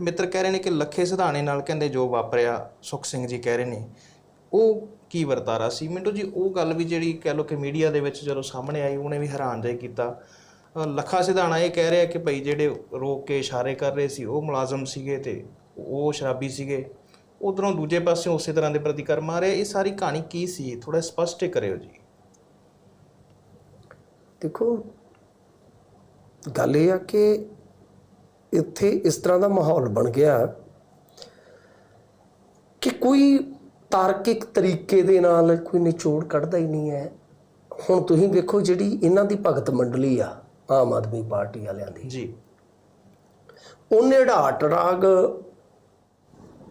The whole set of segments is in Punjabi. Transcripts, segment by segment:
ਮਿੱਤਰ ਕਹਿ ਰਹੇ ਨੇ ਕਿ ਲੱਖੇ ਸਿਧਾਣੇ ਨਾਲ ਕਹਿੰਦੇ ਜੋ ਵਾਪਰਿਆ ਸੁਖ ਸਿੰਘ ਜੀ ਕਹਿ ਰਹੇ ਨੇ। ਉਹ ਕੀ ਵਰਤਾਰਾ ਸੀ? ਮਿੰਟੂ ਜੀ ਉਹ ਗੱਲ ਵੀ ਜਿਹੜੀ ਕਹਿ ਲੋ ਕਿ ਮੀਡੀਆ ਦੇ ਵਿੱਚ ਜਦੋਂ ਸਾਹਮਣੇ ਆਈ ਉਹਨੇ ਵੀ ਹੈਰਾਨ ਜਿਹਾ ਕੀਤਾ। ਅ, ਲੱਖਾ ਸਿਧਾਣਾ ਇਹ ਕਹਿ ਰਿਹਾ ਕਿ ਭਈ ਜਿਹੜੇ ਰੋਕ ਕੇ ਇਸ਼ਾਰੇ ਕਰ ਰਹੇ ਸੀ ਉਹ ਮੁਲਾਜ਼ਮ ਸੀਗੇ ਤੇ ਉਹ ਸ਼ਰਾਬੀ ਸੀਗੇ। ਉਧਰੋਂ ਦੂਜੇ ਪਾਸੇ ਉਸੇ ਤਰ੍ਹਾਂ ਦੇ ਪ੍ਰਤੀਕਰਮ ਆ ਰਹੇ। ਇਹ ਸਾਰੀ ਕਹਾਣੀ ਕੀ ਸੀ? ਥੋੜਾ ਸਪਸ਼ਟ ਕਰਿਓ ਜੀ। ਦੇਖੋ ਗੱਲ ਇਹ ਆ ਕਿ ਇੱਥੇ ਇਸ ਤਰ੍ਹਾਂ ਦਾ ਮਾਹੌਲ ਬਣ ਗਿਆ ਕਿ ਕੋਈ ਤਾਰਕਿਕ ਤਰੀਕੇ ਦੇ ਨਾਲ ਕੋਈ ਨਿਚੋੜ ਕੱਢਦਾ ਹੀ ਨਹੀਂ ਹੈ। ਹੁਣ ਤੁਸੀਂ ਵੇਖੋ ਜਿਹੜੀ ਇਹਨਾਂ ਦੀ ਭਗਤ ਮੰਡਲੀ ਆ ਆਮ ਆਦਮੀ ਪਾਰਟੀ ਵਾਲਿਆਂ ਦੀ। ਜੀ। ਉਹਨੇ ਢਾਟ ਰਾਗ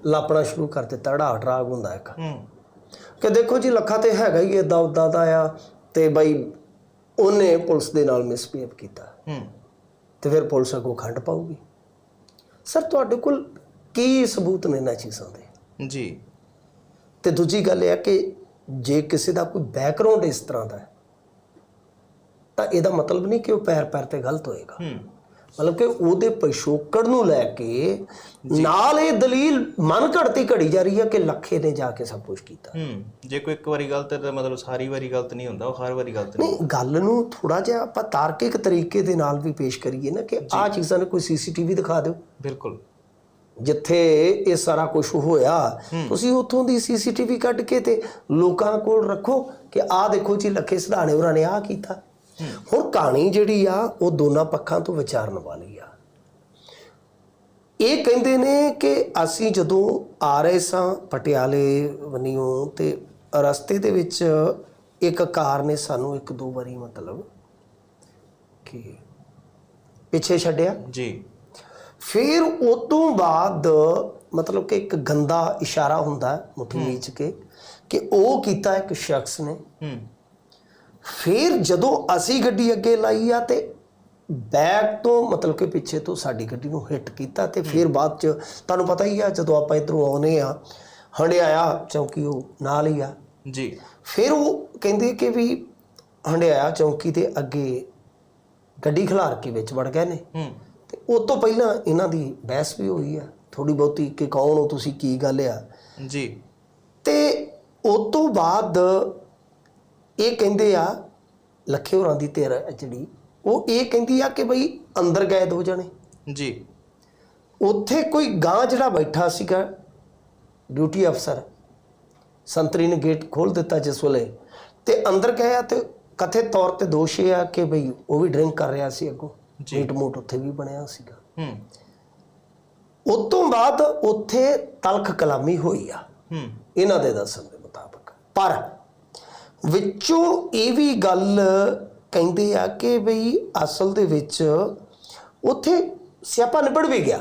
ਲਾਪਣਾ ਸ਼ੁਰੂ ਕਰ ਦਿੱਤਾ। ਢਾਟ ਰਾਗ ਹੁੰਦਾ ਇੱਕ। ਹੂੰ। ਕਿ ਦੇਖੋ ਜੀ ਲੱਖਾ ਤੇ ਹੈਗਾ ਹੀ ਇਦਾਂ ਉਦਾਂ ਦਾ ਆ ਤੇ ਬਈ ਉਹਨੇ ਪੁਲਿਸ ਦੇ ਨਾਲ ਮਿਸਬੀਹੇਵ ਕੀਤਾ। ਹੂੰ। ਤੇ ਫਿਰ ਪੁਲਿਸ ਅੱਗੋਂ ਖੰਡ ਪਾਊਗੀ। ਸਰ ਤੁਹਾਡੇ ਕੋਲ ਕੀ ਸਬੂਤ ਨੇ ਇਹਨਾਂ ਚੀਜ਼ਾਂ ਦੇ? ਜੀ। ਤੇ ਦੂਜੀ ਗੱਲ ਇਹ ਹੈ ਕਿ ਜੇ ਕਿਸੇ ਦਾ ਕੋਈ ਬੈਕਗ੍ਰਾਉਂਡ ਇਸ ਤਰ੍ਹਾਂ ਦਾ ਹੈ ਤਾਂ ਇਹਦਾ ਮਤਲਬ ਨਹੀਂ ਕਿ ਉਹ ਪੈਰ ਪੈਰ ਤੇ ਗਲਤ ਹੋਏਗਾ। ਹੂੰ। ਮਤਲਬ ਕਿ ਉਹਦੇ ਪਿਛੋਕੜ ਨੂੰ ਲੈ ਕੇ ਨਾਲ ਇਹ ਦਲੀਲ ਮਨ ਘੜਤੀ ਘੜੀ ਜਾ ਰਹੀ ਹੈ ਕਿ ਲੱਖੇ ਨੇ ਜਾ ਕੇ ਸਭ ਕੁਝ ਕੀਤਾ। ਹੂੰ ਜੇ ਕੋਈ ਇੱਕ ਵਾਰੀ ਗਲਤ ਹੈ ਤਾਂ ਮਤਲਬ ਸਾਰੀ ਵਾਰੀ ਗਲਤ ਨਹੀਂ ਹੁੰਦਾ ਉਹ ਹਰ ਵਾਰੀ ਗਲਤ ਨਹੀਂ ਗੱਲ ਨੂੰ ਥੋੜਾ ਜਿਹਾ ਆਪਾਂ ਤਾਰਕਿਕ ਤਰੀਕੇ ਦੇ ਨਾਲ ਵੀ ਪੇਸ਼ ਕਰੀਏ ਨਾ ਕਿ ਆਹ ਚੀਜ਼ਾਂ ਨੇ ਕੋਈ ਸੀਸੀਟੀਵੀ ਦਿਖਾ ਦਿਓ। ਬਿਲਕੁਲ। ਜਿੱਥੇ ਇਹ ਸਾਰਾ ਕੁਝ ਹੋਇਆ ਤੁਸੀਂ ਉੱਥੋਂ ਦੀ ਸੀਸੀਟੀਵੀ ਕੱਢ ਕੇ ਤੇ ਲੋਕਾਂ ਕੋਲ ਰੱਖੋ ਕਿ ਆਹ ਦੇਖੋ ਜੀ ਲੱਖੇ ਸਿਧਾਣੇ ਹੋਰਾਂ ਨੇ ਆਹ ਕੀਤਾ। ਹੁਣ ਕਹਾਣੀ ਜਿਹੜੀ ਆ ਉਹ ਦੋਨਾਂ ਪੱਖਾਂ ਤੋਂ ਵਿਚਾਰਨ ਵਾਲੀ ਆ। ਇਹ ਕਹਿੰਦੇ ਨੇ ਕਿ ਅਸੀਂ ਜਦੋਂ ਆ ਰਹੇ ਸਾਂ ਪਟਿਆਲੇ ਵਨਿਓ ਤੇ ਰਸਤੇ ਦੇ ਵਿੱਚ ਇੱਕ ਕਾਰ ਨੇ ਸਾਨੂੰ ਇੱਕ ਦੋ ਵਾਰੀ ਮਤਲਬ ਕਿ ਪਿੱਛੇ ਛੱਡਿਆ। ਜੀ। ਫਿਰ ਉਸ ਤੋਂ ਬਾਅਦ ਮਤਲਬ ਕਿ ਇੱਕ ਗੰਦਾ ਇਸ਼ਾਰਾ ਹੁੰਦਾ ਮੁੱਠੀ ਮੀਚ ਕੇ ਕਿ ਉਹ ਕੀਤਾ ਇੱਕ ਸ਼ਖਸ ਨੇ। ਹੂੰ। ਫਿਰ ਜਦੋਂ ਅਸੀਂ ਗੱਡੀ ਅੱਗੇ ਲਾਈ ਆ ਤੇ ਬੈਕ ਤੋਂ ਮਤਲਬ ਕਿ ਪਿੱਛੇ ਤੋਂ ਸਾਡੀ ਗੱਡੀ ਨੂੰ ਹਿੱਟ ਕੀਤਾ ਤੇ ਫਿਰ ਬਾਅਦ ਚ ਤੁਹਾਨੂੰ ਪਤਾ ਹੀ ਆ ਜਦੋਂ ਆਪਾਂ ਇਧਰੋਂ ਆਉਨੇ ਆ ਹੰਡਿਆਇਆ ਚੌਂਕੀ ਉਹ ਨਾਲ ਹੀ ਆ। ਜੀ। ਫਿਰ ਉਹ ਕਹਿੰਦੇ ਕਿ ਵੀ ਹੰਡਿਆਇਆ ਚੌਂਕੀ ਦੇ ਅੱਗੇ ਗੱਡੀ ਖਿਲਾਰ ਕੇ ਵਿੱਚ ਵੜ ਗਏ ਨੇ। ਹੂੰ। ਤੇ ਉਸ ਤੋਂ ਪਹਿਲਾਂ ਇਹਨਾਂ ਦੀ ਬਹਿਸ ਵੀ ਹੋਈ ਆ। ਥੋੜੀ ਬਹੁਤੀ ਕਿ ਕੌਣ ਹੋ ਤੁਸੀਂ ਕੀ ਗੱਲ ਆ? ਜੀ। ਤੇ ਉਸ ਤੋਂ ਬਾਅਦ ਇਹ ਕਹਿੰਦੇ ਆ ਲੱਖੇ ਹੋਰਾਂ ਦੀ ਤੇਰ ਜਿਹੜੀ ਉਹ ਇਹ ਕਹਿੰਦੀ ਆ ਕਿ ਬਈ ਅੰਦਰ ਗਏ ਦੋ ਜਣੇ। ਜੀ। ਉੱਥੇ ਕੋਈ ਗਾਂ ਜਿਹੜਾ ਬੈਠਾ ਸੀਗਾ ਡਿਊਟੀ ਅਫਸਰ ਸੰਤਰੀ ਨੇ ਗੇਟ ਖੋਲ ਦਿੱਤਾ ਜਿਸ ਵੇਲੇ ਤੇ ਅੰਦਰ ਗਏ ਆ ਤੇ ਕਥਿਤ ਤੌਰ ਤੇ ਦੋਸ਼ ਇਹ ਆ ਕਿ ਬਈ ਉਹ ਵੀ ਡਰਿੰਕ ਕਰ ਰਿਹਾ ਸੀ ਅੱਗੋਂ ਮੀਟ ਮੋਟ ਉੱਥੇ ਵੀ ਬਣਿਆ ਸੀਗਾ। ਹੂੰ। ਉਸ ਤੋਂ ਬਾਅਦ ਉੱਥੇ ਤਲਖ ਕਲਾਮੀ ਹੋਈ ਆ। ਹੂੰ। ਇਹਨਾਂ ਦੇ ਦੱਸਣ ਦੇ ਮੁਤਾਬਕ। ਪਰ ਵਿੱਚੋਂ ਇਹ ਵੀ ਗੱਲ ਕਹਿੰਦੇ ਆ ਕਿ ਬਈ ਅਸਲ ਦੇ ਵਿੱਚ ਉੱਥੇ ਸਿਆਪਾ ਨਿਬੜ ਵੀ ਗਿਆ।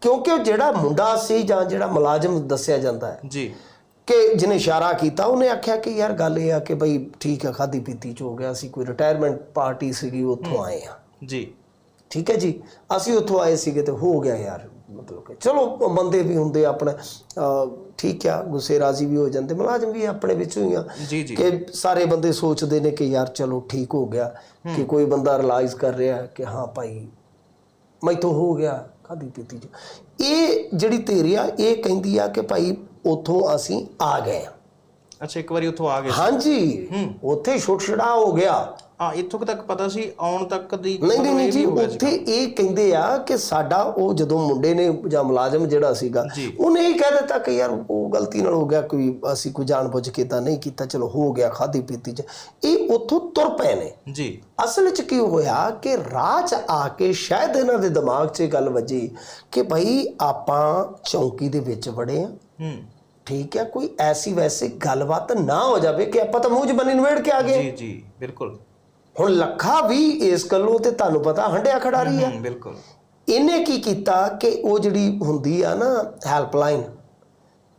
ਕਿਉਂਕਿ ਉਹ ਜਿਹੜਾ ਮੁੰਡਾ ਸੀ ਜਾਂ ਜਿਹੜਾ ਮੁਲਾਜ਼ਮ ਦੱਸਿਆ ਜਾਂਦਾ ਹੈ ਜੀ। ਕਿ ਜਿਹਨੇ ਇਸ਼ਾਰਾ ਕੀਤਾ ਉਹਨੇ ਆਖਿਆ ਕਿ ਯਾਰ ਗੱਲ ਇਹ ਆ ਕਿ ਬਈ ਠੀਕ ਆ ਖਾਦੀ ਪੀਤੀ ਚ ਹੋ ਗਿਆ ਸੀ ਕੋਈ ਰਿਟਾਇਰਮੈਂਟ ਪਾਰਟੀ ਸੀਗੀ ਉੱਥੋਂ ਆਏ ਆ। ਜੀ। ਠੀਕ ਹੈ ਜੀ? ਅਸੀਂ ਉੱਥੋਂ ਆਏ ਸੀਗੇ ਤੇ ਹੋ ਗਿਆ ਯਾਰ। ਮਤਲਬ ਕਿ ਚਲੋ ਬੰਦੇ ਵੀ ਹੁੰਦੇ ਆਪਣੇ ਠੀਕ ਆ ਗੁੱਸੇ ਰਾਜ਼ੀ ਵੀ ਹੋ ਜਾਂਦੇ ਮੁਲਾਜ਼ਮ ਵੀ ਆਪਣੇ ਵਿੱਚੋਂ ਹੀ ਆ ਜੀ ਜੀ। ਕਿ ਸਾਰੇ ਬੰਦੇ ਸੋਚਦੇ ਨੇ ਕਿ ਯਾਰ ਚਲੋ ਠੀਕ ਹੋ ਗਿਆ ਕਿ ਕੋਈ ਬੰਦਾ ਰਿਅਲਾਈਜ਼ ਕਰ ਰਿਹਾ ਕਿ ਹਾਂ ਭਾਈ ਮੈਥੋਂ ਹੋ ਗਿਆ ਖਾਦੀ ਪੀਤੀ ਚ। ਇਹ ਜਿਹੜੀ ਧਿਰ ਆ ਇਹ ਕਹਿੰਦੀ ਆ ਕਿ ਭਾਈ ਉਥੋਂ ਅਸੀਂ ਆ ਗਏ ਅੱਛਾ ਇੱਕ ਵਾਰੀ ਉੱਥੋਂ ਆ ਗਏ ਹਾਂਜੀ। ਉੱਥੇ ਛੁੱਟਛੜਾ ਹੋ ਗਿਆ। ਆ ਇੱਥੋਂ ਤੱਕ ਪਤਾ ਸੀ ਆਉਣ ਤੱਕ ਦੀ ਨਹੀਂ ਨਹੀਂ ਜੀ ਹੋ। ਉੱਥੇ ਇਹ ਕਹਿੰਦੇ ਆ ਕਿ ਸਾਡਾ ਉਹ ਜਦੋਂ ਮੁੰਡੇ ਨੇ ਜਾਂ ਮੁਲਾਜ਼ਮ ਜਿਹੜਾ ਸੀਗਾ। ਉਹਨੇ ਇਹ ਕਹਿ ਦਿੱਤਾ ਕਿ ਯਾਰ ਉਹ ਗਲਤੀ ਨਾਲ ਹੋ ਗਿਆ ਕੋਈ ਅਸੀਂ ਕੋਈ ਜਾਣਬੁੱਝ ਕੇ ਤਾਂ ਨਹੀਂ ਕੀਤਾ ਚਲੋ ਹੋ ਗਿਆ ਖਾਦੀ ਪੀਤੀ ਚ। ਇਹ ਉੱਥੋਂ ਤੁਰ ਪਏ ਨੇ। ਜੀ। ਅਸਲ ਵਿੱਚ ਕੀ ਹੋਇਆ ਕਿ ਰਾਹ 'ਚ ਆ ਕੇ ਸ਼ਾਇਦ ਇਹਨਾਂ ਦੇ ਦਿਮਾਗ 'ਚ ਇਹ ਗੱਲ ਵੱਜੀ ਕਿ ਭਾਈ ਆਪਾਂ ਚੌਂਕੀ ਦੇ ਵਿੱਚ ਵੜੇ ਆ। ਹੂੰ। ਠੀਕ ਹੈ ਕੋਈ ਐਸੀ ਵੈਸੀ ਗੱਲਬਾਤ ਨਾ ਹੋ ਜਾਵੇ ਕਿ ਆਪਾਂ ਤਾਂ ਮੂੰਹ 'ਚ ਬੰਨੀ ਨਵੇੜ ਕੇ ਆ ਗਏ। ਜੀ ਜੀ ਬਿਲਕੁਲ। ਹੁਣ ਲੱਖਾ ਵੀ ਇਸ ਗੱਲੋਂ ਤੇ ਤੁਹਾਨੂੰ ਪਤਾ ਹੰਡਿਆ ਖੜਾਰੀ ਆ ਹੂੰ। ਬਿਲਕੁਲ। ਇਹਨੇ ਕੀ ਕੀਤਾ ਕਿ ਉਹ ਜਿਹੜੀ ਹੁੰਦੀ ਆ ਨਾ ਹੈਲਪਲਾਈਨ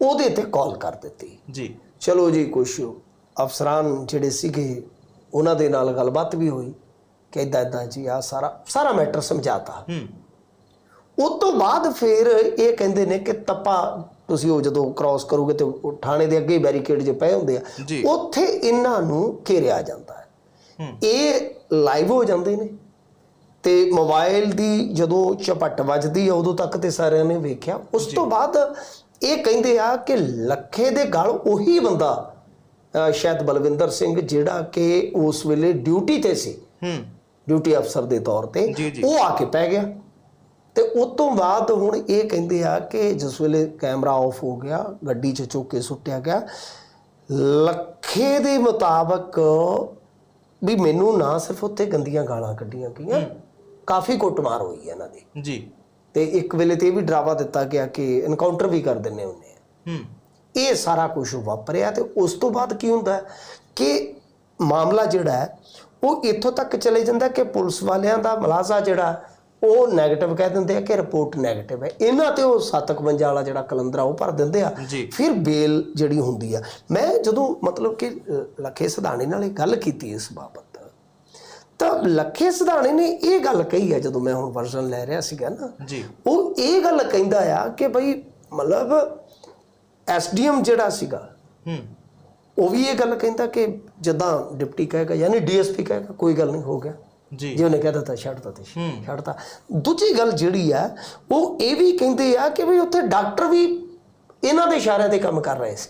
ਉਹਦੇ ਤੇ ਕਾਲ ਕਰ ਦਿੱਤੀ। ਜੀ। ਚਲੋ ਜੀ ਕੁਛ ਅਫਸਰਾਨ ਜਿਹੜੇ ਸੀਗੇ ਉਹਨਾਂ ਦੇ ਨਾਲ ਗੱਲਬਾਤ ਵੀ ਹੋਈ ਕਿ ਇਦਾਂ ਇਦਾਂ ਜੀ ਆ ਸਾਰਾ ਸਾਰਾ ਮੈਟਰ ਸਮਝਾਤਾ। ਹੂੰ। ਉਸ ਤੋਂ ਬਾਅਦ ਫਿਰ ਇਹ ਕਹਿੰਦੇ ਨੇ ਕਿ ਤੱਪਾ ਤੁਸੀਂ ਉਹ ਜਦੋਂ ਕ੍ਰਾਸ ਕਰੋਗੇ ਤੇ ਉਹ ਥਾਣੇ ਦੇ ਅੱਗੇ ਬੈਰੀਕੇਡ ਜੇ ਪਏ ਹੁੰਦੇ ਆ। ਉੱਥੇ ਇਹਨਾਂ ਨੂੰ ਘੇਰਿਆ ਜਾਂਦਾ ਹੂੰ। ਇਹ ਲਾਈਵ ਹੋ ਜਾਂਦੇ ਨੇ। ਤੇ ਮੋਬਾਈਲ ਦੀ ਜਦੋਂ ਝਪਟ ਵੱਜਦੀ ਆ ਉਦੋਂ ਤੱਕ ਤੇ ਸਾਰਿਆਂ ਨੇ ਵੇਖਿਆ। ਉਸ ਤੋਂ ਬਾਅਦ ਇਹ ਕਹਿੰਦੇ ਆ ਕਿ ਲੱਖੇ ਦੇ ਗਲ ਉਹੀ ਬੰਦਾ ਸ਼ਾਇਦ ਬਲਵਿੰਦਰ ਸਿੰਘ ਜਿਹੜਾ ਕਿ ਉਸ ਵੇਲੇ ਡਿਊਟੀ ਤੇ ਸੀ। ਹੂੰ। ਡਿਊਟੀ ਅਫਸਰ ਦੇ ਤੌਰ ਤੇ। ਉਹ ਆ ਕੇ ਪੈ ਗਿਆ। ਤੇ ਉਸ ਤੋਂ ਬਾਅਦ ਹੁਣ ਇਹ ਕਹਿੰਦੇ ਆ ਕਿ ਜਿਸ ਵੇਲੇ ਕੈਮਰਾ ਆਫ ਹੋ ਗਿਆ ਗੱਡੀ 'ਚ ਚੁੱਕ ਕੇ ਸੁੱਟਿਆ ਗਿਆ ਲੱਖੇ ਦੇ ਮੁਤਾਬਕ ਵੀ ਮੈਨੂੰ ਨਾ ਸਿਰਫ ਉੱਥੇ ਗੰਦੀਆਂ ਗਾਲਾਂ ਕੱਢੀਆਂ ਗਈਆਂ। ਕਾਫੀ ਕੁੱਟਮਾਰ ਹੋਈ ਹੈ ਇਹਨਾਂ ਦੀ। ਜੀ। ਤੇ ਇੱਕ ਵੇਲੇ ਤੇ ਇਹ ਵੀ ਡਰਾਵਾ ਦਿੱਤਾ ਗਿਆ ਕਿ ਇਨਕਾਊਂਟਰ ਵੀ ਕਰ ਦਿੰਨੇ ਹੁੰਨੇ ਆ। ਹੂੰ। ਇਹ ਸਾਰਾ ਕੁਝ ਵਾਪਰਿਆ ਤੇ ਉਸ ਤੋਂ ਬਾਅਦ ਕੀ ਹੁੰਦਾ ਕਿ ਮਾਮਲਾ ਜਿਹੜਾ ਹੈ ਉਹ ਇੱਥੋਂ ਤੱਕ ਚਲੇ ਜਾਂਦਾ ਕਿ ਪੁਲਿਸ ਵਾਲਿਆਂ ਦਾ ਮਲਾਜ਼ਾ ਜਿਹੜਾ ਉਹ 네ਗੇਟਿਵ ਕਹਿ ਦਿੰਦੇ ਆ ਕਿ ਰਿਪੋਰਟ 네ਗੇਟਿਵ ਹੈ। ਇਹਨਾਂ ਤੇ ਉਹ 751 ਵਾਲਾ ਜਿਹੜਾ ਕਲੰਦਰਾ ਉਹ ਭਰ ਦਿੰਦੇ ਆ। ਫਿਰ ਬੇਲ ਜਿਹੜੀ ਹੁੰਦੀ ਆ। ਮੈਂ ਜਦੋਂ ਮਤਲਬ ਕਿ ਲੱਖੇ ਸਧਾਣੇ ਨਾਲ ਇਹ ਗੱਲ ਕੀਤੀ ਇਸ ਬਾਬਤ ਤਾਂ ਲੱਖੇ ਸਧਾਣੇ ਨੇ ਇਹ ਗੱਲ ਕਹੀ ਹੈ ਜਦੋਂ ਮੈਂ ਹੁਣ ਵਰਜ਼ਨ ਲੈ ਰਿਹਾ ਸੀਗਾ ਨਾ ਉਹ ਇਹ ਗੱਲ ਕਹਿੰਦਾ ਆ ਕਿ ਭਈ ਮਤਲਬ ਐਸਡੀਐਮ ਜਿਹੜਾ ਸੀਗਾ ਹੂੰ। ਉਹ ਵੀ ਇਹ ਗੱਲ ਕਹਿੰਦਾ ਕਿ ਜਦਾਂ ਡਿਪਟੀ ਕਹੇਗਾ ਯਾਨੀ ਡੀਐਸਪੀ ਕਹੇਗਾ ਕੋਈ ਗੱਲ ਨਹੀਂ ਹੋ ਗਿਆ। ਜੀ। ਜੇ ਉਹਨੇ ਕਹਿ ਦਿੱਤਾ ਛੱਡਤਾ ਤੇ ਹੂੰ। ਛੱਡਤਾ ਦੂਜੀ ਗੱਲ ਜਿਹੜੀ ਆ ਉਹ ਇਹ ਵੀ ਕਹਿੰਦੇ ਆ ਕਿ ਵੀ ਉੱਥੇ ਡਾਕਟਰ ਵੀ ਇਹਨਾਂ ਦੇ ਇਸ਼ਾਰਿਆਂ ਤੇ ਕੰਮ ਕਰ ਰਹੇ ਸੀ।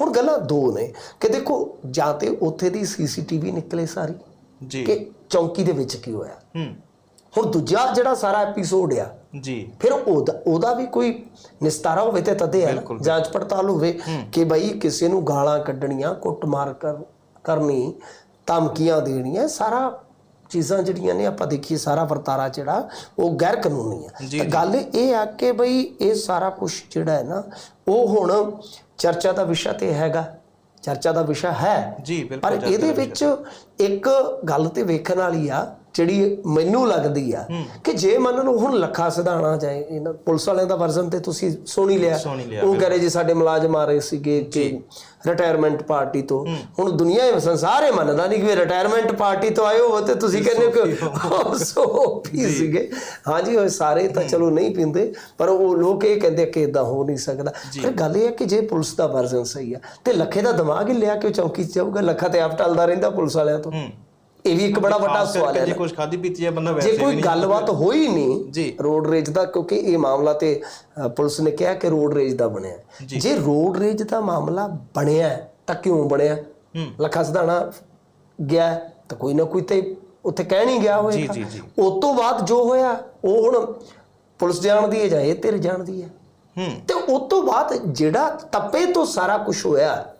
ਹੁਣ ਗੱਲਾਂ ਦੋ ਨੇ ਕਿ ਦੇਖੋ ਜਾਂ ਤੇ ਉੱਥੇ ਦੀ ਸੀਸੀਟੀਵੀ ਨਿਕਲੇ ਸਾਰੀ ਜੀ। ਕਿ ਚੌਂਕੀ ਦੇ ਵਿੱਚ ਕੀ ਹੋਇਆ? ਹੂੰ। ਹੁਣ ਦੂਜਾ ਜਿਹੜਾ ਸਾਰਾ ਐਪੀਸੋਡ ਆ ਜੀ। ਫਿਰ ਉਹਦਾ ਉਹਦਾ ਵੀ ਕੋਈ ਨਿਸਤਾਰਾ ਹੋਵੇ ਤੇ ਤਦੇ। ਬਿਲਕੁਲ। ਜਾਂਚ ਪੜਤਾਲ ਹੋਵੇ ਕਿ ਬਈ ਕਿਸੇ ਨੂੰ ਗਾਲਾਂ ਕੱਢਣੀਆਂ ਕੁੱਟਮਾਰ ਕਰ ਕਰਨੀ ਧਮਕੀਆਂ ਦੇਣੀਆਂ ਸਾਰਾ ਚੀਜ਼ਾਂ ਜਿਹੜੀਆਂ ਨੇ ਆਪਾਂ ਦੇਖੀਏ ਸਾਰਾ ਵਰਤਾਰਾ ਜਿਹੜਾ ਉਹ ਗੈਰ ਕਾਨੂੰਨੀ ਆ। ਜੀ, ਤਾਂ ਗੱਲ ਇਹ ਆ ਕਿ ਬਈ ਇਹ ਸਾਰਾ ਕੁਝ ਜਿਹੜਾ ਹੈ ਨਾ ਉਹ ਹੁਣ ਚਰਚਾ ਦਾ ਵਿਸ਼ਾ ਤੇ ਹੈਗਾ ਚਰਚਾ ਦਾ ਵਿਸ਼ਾ ਹੈ। ਜੀ ਪਰ ਬਿਲਕੁਲ ਇਹਦੇ ਵਿੱਚ ਇੱਕ ਗੱਲ ਤੇ ਵੇਖਣ ਵਾਲੀ ਆ ਜਿਹੜੀ ਮੈਨੂੰ ਲੱਗਦੀ ਆ ਕਿ ਜੇ ਮੰਨ ਲਓ ਹੁਣ ਲੱਖਾ ਸਿਧਾਣਾ ਜਾਏ ਇਹਨਾਂ ਪੁਲਿਸ ਵਾਲਿਆਂ ਦਾ ਵਰਜ਼ਨ ਤੇ ਤੁਸੀਂ ਸੁਣ ਹੀ ਲਿਆ ਉਹ ਕਹ ਰਹੇ ਜੀ ਸਾਡੇ ਮੁਲਾਜ਼ਮ ਆ ਰਹੇ ਸੀਗੇ ਕਿ ਰਿਟਾਇਰਮੈਂਟ ਪਾਰਟੀ ਤੋਂ ਹੁਣ ਦੁਨੀਆ ਇਹ ਸੰਸਾਰ ਇਹ ਮੰਨਦਾ ਨਹੀਂ ਕਿ ਰਿਟਾਇਰਮੈਂਟ ਪਾਰਟੀ ਤੋਂ ਆਏ ਹੋ ਤੇ ਤੁਸੀਂ ਕਹਿੰਦੇ ਕਿ ਸੋ ਪੀ ਸੀਗੇ। ਹਾਂਜੀ ਉਹ ਸਾਰੇ ਤਾਂ ਚਲੋ ਨਹੀਂ ਪੀਂਦੇ ਪਰ ਉਹ ਲੋਕ ਇਹ ਕਹਿੰਦੇ ਕਿ ਇਦਾਂ ਹੋ ਨਹੀਂ ਸਕਦਾ। ਫਿਰ ਗੱਲ ਇਹ ਹੈ ਕਿ ਜੇ ਪੁਲਿਸ ਦਾ ਵਰਜ਼ਨ ਸਹੀ ਆ ਤੇ ਲੱਖੇ ਦਾ ਦਿਮਾਗ ਹੀ ਲਿਆ ਕਿ ਚੌਂਕੀ 'ਚ ਜਾਊਗਾ? ਲੱਖਾ ਤੇ ਆਪ ਟਲਦਾ ਰਹਿੰਦਾ ਪੁਲਿਸ ਵਾਲਿਆਂ ਤੋਂ। ਇਹ ਵੀ ਇੱਕ ਬੜਾ ਵੱਡਾ ਸਵਾਲ ਹੈ ਜੇ। ਕੁਝ ਖਾਦੀ ਪੀਤੀ ਹੈ ਬੰਦਾ ਜੇ ਵੈਸੇ ਵੀ ਕੋਈ ਗੱਲਬਾਤ ਹੋਈ ਜੀ। ਨਹੀਂ ਰੋਡ ਰੇਜ ਦਾ ਕਿਉਂਕਿ ਇਹ ਮਾਮਲਾ ਤੇ ਪੁਲਿਸ ਨੇ ਕਿਹਾ ਕਿ ਰੋਡ ਰੇਜ ਦਾ ਬਣਿਆ। ਜੇ ਰੋਡ ਰੇਜ ਦਾ ਮਾਮਲਾ ਬਣਿਆ ਤਾਂ ਕਿਉਂ ਬਣਿਆ। ਲੱਖਾ ਸਿਧਾਣਾ ਗਿਆ ਤਾਂ ਕੋਈ ਨਾ ਕੋਈ ਤੇ ਉੱਥੇ ਕਹਿ ਨਹੀਂ ਗਿਆ ਹੋਏਗਾ ਜੀ, ਜੀ। ਉਸ ਤੋਂ ਬਾਅਦ ਜੋ ਹੋਇਆ ਉਹ ਹੁਣ ਪੁਲਿਸ ਜਾਣਦੀ ਹੈ ਜਾਂ ਇਹ ਤੇਰੇ ਜਾਣਦੀ ਹੈ ਹੂੰ ਤੇ ਉਸ ਤੋਂ ਬਾਅਦ ਜਿਹੜਾ ਤੱਪੇ ਤੋਂ ਸਾਰਾ ਕੁਝ ਹੋਇਆ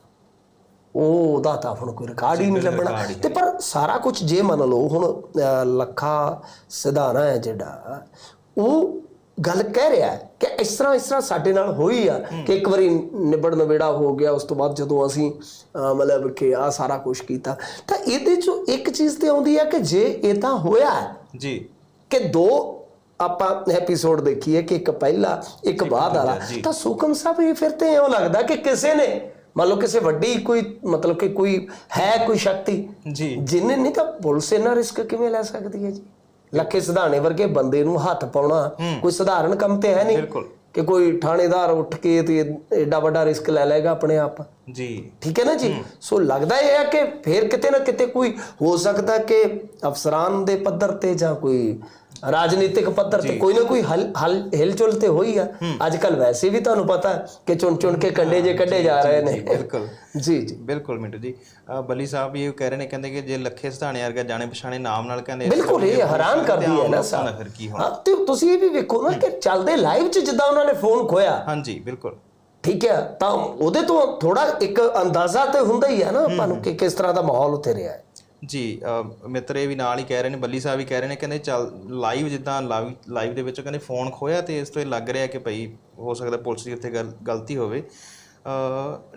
ਉਹ ਉਹਦਾ ਤਾਂ ਹੁਣ ਕੋਈ ਰਿਕਾਰਡ ਹੀ ਨਹੀਂ ਲੱਭਣਾ। ਤੇ ਪਰ ਸਾਰਾ ਕੁਝ ਜੇ ਮੰਨ ਲਓ ਹੁਣ ਲੱਖਾ ਸਿਧਾਣਾ ਹੈ ਜਿਹੜਾ ਉਹ ਗੱਲ ਕਹਿ ਰਿਹਾ ਹੈ ਕਿ ਇਸ ਤਰ੍ਹਾਂ ਇਸ ਤਰ੍ਹਾਂ ਸਾਡੇ ਨਾਲ ਹੋਈ ਆ ਕਿ ਇੱਕ ਵਾਰੀ ਨਿਬੜ ਨਵੇੜਾ ਹੋ ਗਿਆ ਉਸ ਤੋਂ ਬਾਅਦ ਜਦੋਂ ਅਸੀਂ ਮਤਲਬ ਕਿ ਆ ਸਾਰਾ ਕੁਝ ਕੀਤਾ ਤਾਂ ਇਹਦੇ ਚੋਂ ਇੱਕ ਚੀਜ਼ ਤੇ ਆਉਂਦੀ ਹੈ ਕਿ ਜੇ ਇਹ ਤਾਂ ਹੋਇਆ ਜੀ। ਕਿ ਦੋ ਆਪਾਂ ਐਪੀਸੋਡ ਦੇਖੀਏ ਕਿ ਇੱਕ ਪਹਿਲਾ ਇੱਕ ਬਾਅਦ ਵਾਲਾ। ਤਾਂ ਸੁਖਮ ਸਾਹਿਬ ਇਹ ਫਿਰ ਤੇ ਇਉਂ ਲੱਗਦਾ ਕਿ ਕਿਸੇ ਨੇ ਮੰਨ ਲਓ ਕਿਸੇ ਵੱਡੀ ਕੋਈ ਮਤਲਬ ਕਿ ਕੋਈ ਹੈ ਕੋਈ ਸ਼ਕਤੀ ਜੀ। ਜਿੰਨੇ ਨਹੀਂ ਤਾਂ ਪੁਲਿਸ ਇਹਨਾਂ ਰਿਸਕ ਕਿਵੇਂ ਲੈ ਸਕਦੀ ਹੈ ਜੀ? ਲੱਖੇ ਸਿਧਾਣੇ ਵਰਗੇ ਬੰਦੇ ਨੂੰ ਹੱਥ ਪਾਉਣਾ ਕੋਈ ਸਧਾਰਨ ਕੰਮ ਤੇ ਹੈ ਨਹੀਂ ਬਿਲਕੁਲ। ਕਿ ਕੋਈ ਥਾਣੇਦਾਰ ਉੱਠ ਕੇ ਤੇ ਐਡਾ ਵੱਡਾ ਰਿਸਕ ਲੈ ਲਏਗਾ ਆਪਣੇ ਆਪ। ਜੀ। ਠੀਕ ਹੈ ਨਾ ਜੀ? ਸੋ ਲੱਗਦਾ ਇਹ ਹੈ ਕਿ ਫੇਰ ਕਿਤੇ ਨਾ ਕਿਤੇ ਕੋਈ ਹੋ ਸਕਦਾ ਕਿ ਅਫਸਰਾਨ ਦੇ ਪੱਧਰ ਤੇ ਜਾਂ ਕੋਈ ਰਾਜਨੀਤਿਕ ਪੱਧਰ ਤੇ ਕੋਈ ਨਾ ਕੋਈ ਹਲ ਹਲ ਹਿਲਚੁਲ ਤੇ ਹੋਈ ਆ। ਅੱਜ ਕੱਲ ਵੈਸੇ ਵੀ ਤੁਹਾਨੂੰ ਪਤਾ ਕਿ ਚੁਣ ਚੁਣ ਕੇ ਕੰਡੇ ਜੇ ਕੱਢੇ ਜਾ ਰਹੇ ਨੇ। ਬਿਲਕੁਲ। ਜੀ ਜੀ। ਬਿਲਕੁਲ ਮਿੰਟੂ ਜੀ। ਬੱਲੀ ਸਾਹਿਬ ਇਹ ਕਹਿ ਰਹੇ ਨੇ ਕਹਿੰਦੇ ਕਿ ਜੇ ਲੱਖੇ ਸਧਾਣੇ ਵਰਗਾ ਜਾਣੇ ਪਛਾਣੇ ਨਾਮ ਨਾਲ ਕਹਿੰਦੇ ਬਿਲਕੁਲ ਇਹ ਹੈਰਾਨ ਕਰਦੀ ਹੈ ਨਾ ਸਾਹਿਬ ਫਿਰ ਕੀ ਹੋਣਾ। ਤੇ ਤੁਸੀਂ ਇਹ ਵੀ ਵੇਖੋ ਨਾ ਕਿ ਚੱਲਦੇ ਲਾਈਵ 'ਚ ਜਿੱਦਾਂ ਉਹਨਾਂ ਨੇ ਫੋਨ ਖੋਇਆ ਹਾਂਜੀ ਬਿਲਕੁਲ। ਠੀਕ ਹੈ ਤਾਂ ਉਹਦੇ ਤੋਂ ਥੋੜਾ ਇੱਕ ਅੰਦਾਜ਼ਾ ਤੇ ਹੁੰਦਾ ਹੀ ਹੈ ਨਾ ਆਪਾਂ ਨੂੰ ਕਿ ਕਿਸ ਤਰ੍ਹਾਂ ਦਾ ਮਾਹੌਲ ਉੱਥੇ ਰਿਹਾ ਹੈ। ਜੀ ਮਿੱਤਰ ਇਹ ਵੀ ਨਾਲ ਹੀ ਕਹਿ ਰਹੇ ਨੇ ਬੱਲੀ ਸਾਹਿਬ ਵੀ ਕਹਿ ਰਹੇ ਨੇ ਕਹਿੰਦੇ ਚੱਲ ਲਾਈਵ ਜਿੱਦਾਂ ਲਾਈਵ ਦੇ ਵਿੱਚ ਕਹਿੰਦੇ ਫੋਨ ਖੋਇਆ ਤੇ ਇਸ ਤੋਂ ਇਹ ਲੱਗ ਰਿਹਾ ਕਿ ਭਈ ਹੋ ਸਕਦਾ ਪੁਲਿਸ ਦੀ ਉੱਥੇ ਗਲ- ਗਲਤੀ ਹੋਵੇ।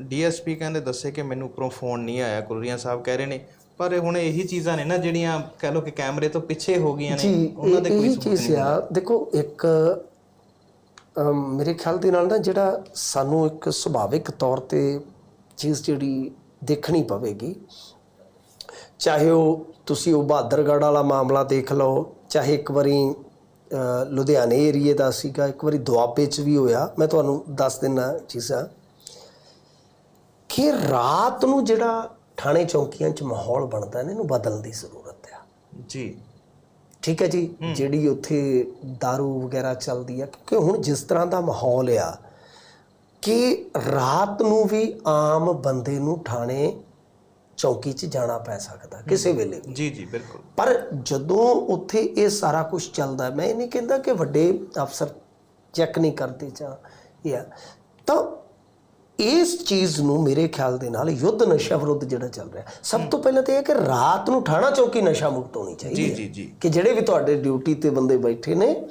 ਡੀਐਸਪੀ ਕਹਿੰਦੇ ਦੱਸੇ ਕਿ ਮੈਨੂੰ ਉੱਪਰੋਂ ਫੋਨ ਨਹੀਂ ਆਇਆ ਕੁਲਰੀਆਂ ਸਾਹਿਬ ਕਹਿ ਰਹੇ ਨੇ ਪਰ ਹੁਣ ਇਹੀ ਚੀਜ਼ਾਂ ਨੇ ਨਾ ਜਿਹੜੀਆਂ ਕਹਿ ਲਓ ਕਿ ਕੈਮਰੇ ਤੋਂ ਪਿੱਛੇ ਹੋ ਗਈਆਂ ਨੇ ਉਹਨਾਂ ਦੇ ਕੋਈ ਸਬੂਤ ਚੀਜ਼ ਆ ਦੇਖੋ ਇੱਕ ਮੇਰੇ ਖਿਆਲ ਦੇ ਨਾਲ ਨਾ ਜਿਹੜਾ ਸਾਨੂੰ ਇੱਕ ਸੁਭਾਵਿਕ ਤੌਰ ਤੇ ਚੀਜ਼ ਜਿਹੜੀ ਦੇਖਣੀ ਪਵੇਗੀ ਚਾਹੇ ਉਹ ਤੁਸੀਂ ਉਹ ਬਹਾਦਰਗੜ੍ਹ ਵਾਲਾ ਮਾਮਲਾ ਦੇਖ ਲਓ ਚਾਹੇ ਇੱਕ ਵਾਰੀ ਲੁਧਿਆਣੇ ਏਰੀਏ ਦਾ ਸੀਗਾ ਇੱਕ ਵਾਰੀ ਦੁਆਬੇ 'ਚ ਵੀ ਹੋਇਆ ਮੈਂ ਤੁਹਾਨੂੰ ਦੱਸ ਦਿੰਨਾ ਚੀਜ਼ਾਂ। ਕਿ ਰਾਤ ਨੂੰ ਜਿਹੜਾ ਥਾਣੇ ਚੌਂਕੀਆਂ 'ਚ ਮਾਹੌਲ ਬਣਦਾ ਇਹਨੂੰ ਬਦਲਣ ਦੀ ਜ਼ਰੂਰਤ ਆ। ਜੀ। ਠੀਕ ਹੈ ਜੀ? ਜਿਹੜੀ ਉੱਥੇ दारू ਵਗੈਰਾ ਚੱਲਦੀ ਆ ਕਿਉਂਕਿ ਹੁਣ ਜਿਸ ਤਰ੍ਹਾਂ ਦਾ ਮਾਹੌਲ ਆ ਕਿ ਰਾਤ ਨੂੰ ਵੀ ਆਮ ਬੰਦੇ ਨੂੰ ਥਾਣੇ ਚੌਕੀ 'ਚ ਜਾਣਾ ਪੈ ਸਕਦਾ ਕਿਸੇ ਵੇਲੇ ਜੀ ਜੀ ਬਿਲਕੁਲ। ਪਰ ਜਦੋਂ ਉੱਥੇ ਇਹ ਸਾਰਾ ਕੁਝ ਚੱਲਦਾ ਮੈਂ ਇਹ ਨਹੀਂ ਕਹਿੰਦਾ ਕਿ ਵੱਡੇ ਅਫਸਰ ਚੈੱਕ ਨਹੀਂ ਕਰਦੇ ਜਾਂ ਇਹ। ਤਾਂ ਇਸ ਚੀਜ਼ ਨੂੰ ਮੇਰੇ ਖਿਆਲ ਦੇ ਨਾਲ ਯੁੱਧ ਨਸ਼ਾ ਵਿਰੁੱਧ ਜਿਹੜਾ ਚੱਲ ਰਿਹਾ ਸਭ ਤੋਂ ਪਹਿਲਾਂ ਤਾਂ ਇਹ ਕਿ ਰਾਤ ਨੂੰ ਥਾਣਾ ਚੌਕੀ ਨਸ਼ਾ ਮੁਕਤ ਹੋਣੀ ਚਾਹੀਦੀ ਹੈ। ਜੀ ਜੀ। ਕਿ ਜਿਹੜੇ ਵੀ ਤੁਹਾਡੇ ਡਿਊਟੀ ਤੇ ਬੰਦੇ ਬੈਠੇ ਨੇ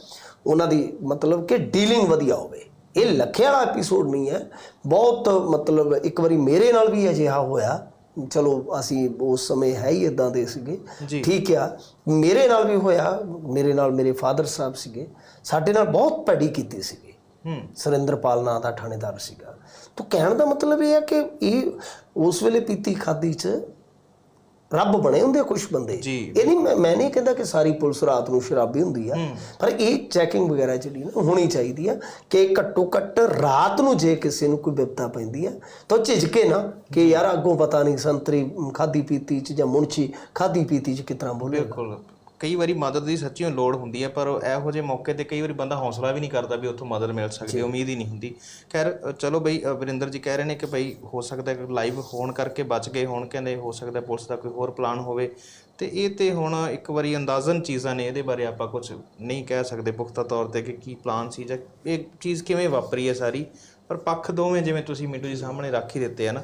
ਉਹਨਾਂ ਦੀ ਮਤਲਬ ਕਿ ਡੀਲਿੰਗ ਵਧੀਆ ਹੋਵੇ। ਇਹ ਲੱਖੇ ਵਾਲਾ ਐਪੀਸੋਡ ਨਹੀਂ ਹੈ। ਬਹੁਤ ਮਤਲਬ ਇੱਕ ਵਾਰੀ ਮੇਰੇ ਨਾਲ ਵੀ ਅਜਿਹਾ ਹੋਇਆ। ਚਲੋ ਅਸੀਂ ਉਸ ਸਮੇਂ ਹੈ ਹੀ ਇਦਾਂ ਦੇ ਸੀਗੇ। ਠੀਕ ਆ। ਮੇਰੇ ਨਾਲ ਵੀ ਹੋਇਆ ਮੇਰੇ ਨਾਲ ਮੇਰੇ ਫਾਦਰ ਸਾਹਿਬ ਸੀਗੇ। ਸਾਡੇ ਨਾਲ ਬਹੁਤ ਭੈੜੀ ਕੀਤੀ ਸੀਗੀ। ਹੂੰ। ਸੁਰਿੰਦਰਪਾਲ ਨਾਂ ਦਾ ਥਾਣੇਦਾਰ ਸੀਗਾ। ਤਾਂ ਕਹਿਣ ਦਾ ਮਤਲਬ ਇਹ ਹੈ ਕਿ ਇਹ ਉਸ ਵੇਲੇ ਪੀਤੀ ਖਾਦੀ ਚ ਰੱਬ ਬਣੇ ਹੁੰਦੇ ਕੁਝ ਬੰਦੇ। ਇਹ ਨਹੀਂ ਮੈਂ ਨਹੀਂ ਕਹਿੰਦਾ ਕਿ ਸਾਰੀ ਪੁਲਿਸ ਰਾਤ ਨੂੰ ਸ਼ਰਾਬੀ ਹੁੰਦੀ ਆ ਪਰ ਇਹ ਚੈਕਿੰਗ ਵਗੈਰਾ ਜਿਹੜੀ ਨਾ ਹੋਣੀ ਚਾਹੀਦੀ ਆ ਕਿ ਘੱਟੋ ਘੱਟ ਰਾਤ ਨੂੰ ਜੇ ਕਿਸੇ ਨੂੰ ਕੋਈ ਵਿਪਤਾ ਪੈਂਦੀ ਆ ਤਾਂ ਝਿਜਕੇ ਨਾ ਕਿ ਯਾਰ ਅੱਗੋਂ ਪਤਾ ਨਹੀਂ ਸੰਤਰੀ ਖਾਦੀ ਪੀਤੀ ਚ ਜਾਂ ਮੁੰਚੀ ਖਾਦੀ ਪੀਤੀ ਚ ਕਿਤਨਾ ਬੋਲੇ। ਬਿਲਕੁਲ। ਕਈ ਵਾਰੀ ਮਦਦ ਦੀ ਸੱਚੀਓ ਲੋੜ ਹੁੰਦੀ ਹੈ ਪਰ ਇਹੋ ਜਿਹੇ ਮੌਕੇ ਤੇ ਕਈ ਵਾਰੀ ਬੰਦਾ ਹੌਸਲਾ ਵੀ ਨਹੀਂ ਕਰਦਾ ਵੀ ਉੱਥੋਂ ਮਦਦ ਮਿਲ ਸਕਦੀ ਉਮੀਦ ਹੀ ਨਹੀਂ ਹੁੰਦੀ। ਖੈਰ ਚਲੋ ਬਈ ਵਰਿੰਦਰ ਜੀ ਕਹਿ ਰਹੇ ਨੇ ਕਿ ਬਈ ਹੋ ਸਕਦਾ ਕਿ ਲਾਈਵ ਹੋਣ ਕਰਕੇ ਬਚ ਗਏ ਹੋਣ ਕਹਿੰਦੇ ਹੋ ਸਕਦਾ ਪੁਲਿਸ ਦਾ ਕੋਈ ਹੋਰ ਪਲਾਨ ਹੋਵੇ। ਤੇ ਇਹ ਤੇ ਹੁਣ ਇੱਕ ਵਾਰੀ ਅੰਦਾਜ਼ਨ ਚੀਜ਼ਾਂ ਨੇ ਇਹਦੇ ਬਾਰੇ ਆਪਾਂ ਕੁਝ ਨਹੀਂ ਕਹਿ ਸਕਦੇ ਪੁਖਤਾ ਤੌਰ ਤੇ ਕਿ ਕੀ ਪਲਾਨ ਸੀ ਜਾਂ ਇਹ ਚੀਜ਼ ਕਿਵੇਂ ਵਾਪਰੀ ਹੈ ਸਾਰੀ। ਪਰ ਪੱਖ ਦੋਵੇਂ ਜਿਵੇਂ ਤੁਸੀਂ ਮਿੰਟੂ ਜੀ ਸਾਹਮਣੇ ਰੱਖ ਹੀ ਦਿੱਤੇ ਆ ਨਾ।